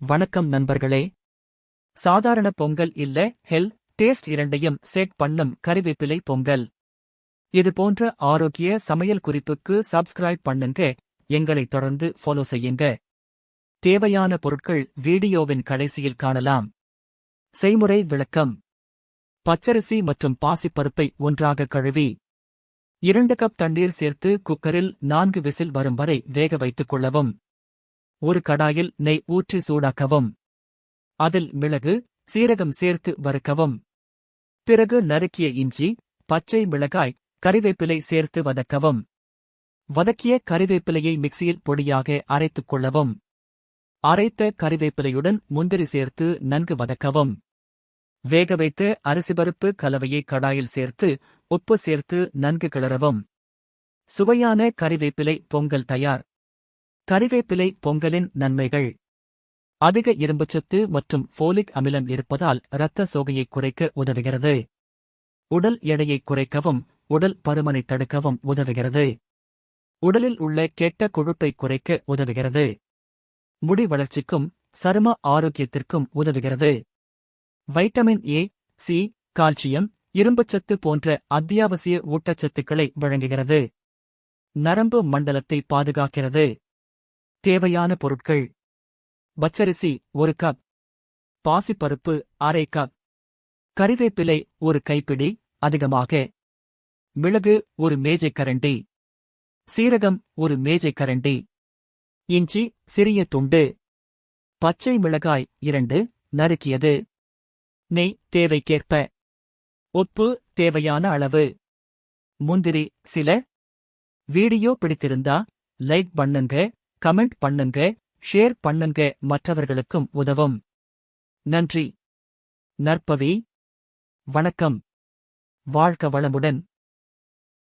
வணக்கம் நண்பர்களே. சாதாரண பொங்கல் இல்ல ஹெல் டேஸ்ட் இரண்டையும் செட் பண்ணும் கறிவேப்பிலை பொங்கல். இது போன்ற ஆரோக்கிய சமையல் குறிப்புக்கு சப்ஸ்கிரைப் பண்ணுங்க எங்களை தொடர்ந்து ஃபாலோ செய்யுங்க. தேவையான பொருட்கள் வீடியோவின் கடைசியில் காணலாம். செய்முறை விளக்கம். பச்சரிசி மற்றும் பாசிப்பருப்பை ஒன்றாக கழுவி. இரண்டு கப் தண்ணீர் சேர்த்து குக்கரில் நான்கு விசில் வரும் வரை வேக வைத்துக் கொள்ளவும். ஒரு கடாயில் நெய் ஊற்றி சூடாக்கவும். அதில் மிளகு சீரகம் சேர்த்து வறுக்கவும். பிறகு நறுக்கிய இஞ்சி பச்சை மிளகாய் கறிவேப்பிலை சேர்த்து வதக்கவும். வதக்கிய கறிவேப்பிலையை மிக்சியில் பொடியாக அரைத்துக் கொள்ளவும். அரைத்த கறிவேப்பிலையுடன் முந்திரி சேர்த்து நன்கு வதக்கவும். வேக வைத்து அரிசிபருப்பு கலவையை கடாயில் சேர்த்து உப்பு சேர்த்து நன்கு கிளறவும். சுவையான கறிவேப்பிலை பொங்கல் தயார். கறிவேப்பிலை பொங்கலின் நன்மைகள். அதிக இரும்புச்சத்து மற்றும் ஃபோலிக் அமிலம் இருப்பதால் இரத்த சோகையை குறைக்க உதவுகிறது. உடல் எடையை குறைக்கவும் உடல் பருமனை தடுக்கவும் உதவுகிறது. உடலில் உள்ள கெட்ட கொழுப்பை குறைக்க உதவுகிறது. முடி வளர்ச்சிக்கும் சரும ஆரோக்கியத்திற்கும் உதவுகிறது. வைட்டமின் ஏ சி கால்சியம் இரும்புச்சத்து போன்ற அத்தியாவசிய ஊட்டச்சத்துக்களை வழங்குகிறது. நரம்பு மண்டலத்தை பாதுகாக்கிறது. தேவையான பொருட்கள். பச்சரிசி ஒரு கப் பாசிப்பருப்பு அரை கப் கறிவேப்பிலை ஒரு கைப்பிடி அதிகமாக. மிளகு ஒரு மேஜைக்கரண்டி சீரகம் ஒரு மேஜைக்கரண்டி இஞ்சி சிறிய துண்டு. பச்சை மிளகாய் இரண்டு நறுக்கியது. நெய் தேவைக்கேற்ப. உப்பு தேவையான அளவு. முந்திரி சில. வீடியோ பிடித்திருந்தா லைக் பண்ணுங்க. கமெண்ட் பண்ணுங்க ஷேர் பண்ணுங்க மற்றவர்களுக்கும் உதவும். நன்றி. நற்பவி. வணக்கம். வாழ்க வளமுடன்.